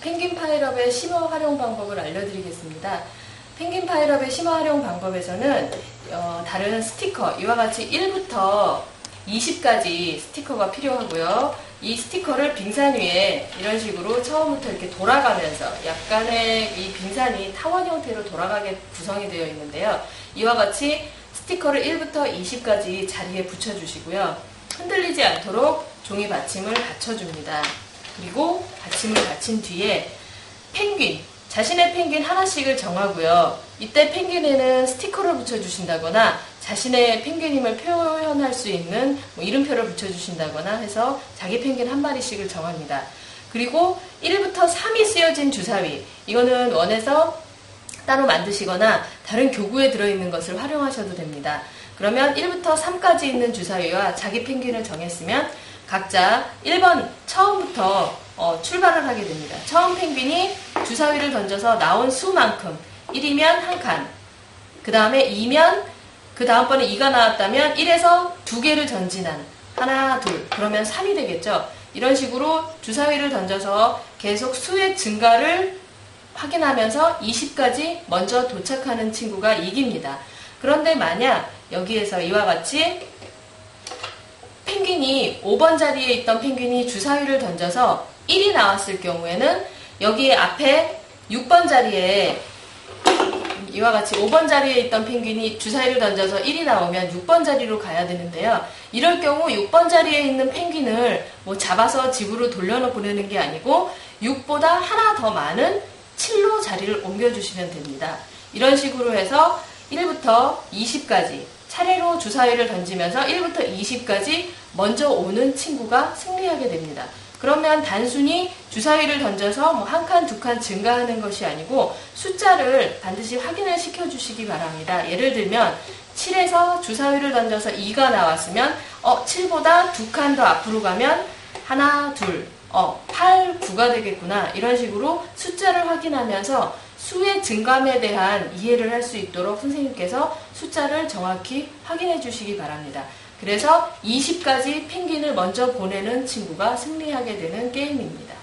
펭귄 파이럽의 심어 활용 방법을 알려드리겠습니다. 펭귄 파이럽의 심어 활용 방법에서는 어, 다른 스티커 이와 같이 1부터 20까지 스티커가 필요하고요. 이 스티커를 빙산 위에 이런 식으로 처음부터 이렇게 돌아가면서 약간의 이 빙산이 타원 형태로 돌아가게 구성이 되어 있는데요. 이와 같이 스티커를 1부터 20까지 자리에 붙여주시고요. 흔들리지 않도록 종이 받침을 받쳐줍니다. 그리고 받침을 받친 뒤에 펭귄, 자신의 펭귄 하나씩을 정하고요. 이때 펭귄에는 스티커를 붙여주신다거나 자신의 펭귄임을 표현할 수 있는 뭐 이름표를 붙여주신다거나 해서 자기 펭귄 한 마리씩을 정합니다. 그리고 1부터 3이 쓰여진 주사위. 이거는 원에서 따로 만드시거나 다른 교구에 들어있는 것을 활용하셔도 됩니다. 그러면 1부터 3까지 있는 주사위와 자기 펭귄을 정했으면 각자 1번 처음부터 어, 출발을 하게 됩니다. 처음 펭귄이 주사위를 던져서 나온 수만큼 1이면 한 칸, 그 다음에 2면 그 다음번에 2가 나왔다면 1에서 두 개를 전진한 하나, 둘 그러면 3이 되겠죠. 이런 식으로 주사위를 던져서 계속 수의 증가를 확인하면서 20까지 먼저 도착하는 친구가 이깁니다. 그런데 만약 여기에서 이와 같이 펭귄이 5번 자리에 있던 펭귄이 주사위를 던져서 1이 나왔을 경우에는 여기 앞에 6번 자리에 이와 같이 5번 자리에 있던 펭귄이 주사위를 던져서 1이 나오면 6번 자리로 가야 되는데요. 이럴 경우 6번 자리에 있는 펭귄을 뭐 잡아서 집으로 돌려보내는 게 아니고 6보다 하나 더 많은 7로 자리를 옮겨주시면 됩니다. 이런 식으로 해서 1부터 20까지 차례로 주사위를 던지면서 1부터 20까지 먼저 오는 친구가 승리하게 됩니다. 그러면 단순히 주사위를 던져서 뭐 한 칸, 두 칸 증가하는 것이 아니고 숫자를 반드시 확인을 시켜주시기 바랍니다. 예를 들면 7에서 주사위를 던져서 2가 나왔으면 어 7보다 두 칸 더 앞으로 가면 하나, 둘, 어 8, 9가 되겠구나 이런 식으로 숫자를 확인하면서 수의 증감에 대한 이해를 할 수 있도록 선생님께서 숫자를 정확히 확인해 주시기 바랍니다. 그래서 20까지 펭귄을 먼저 보내는 친구가 승리하게 되는 게임입니다.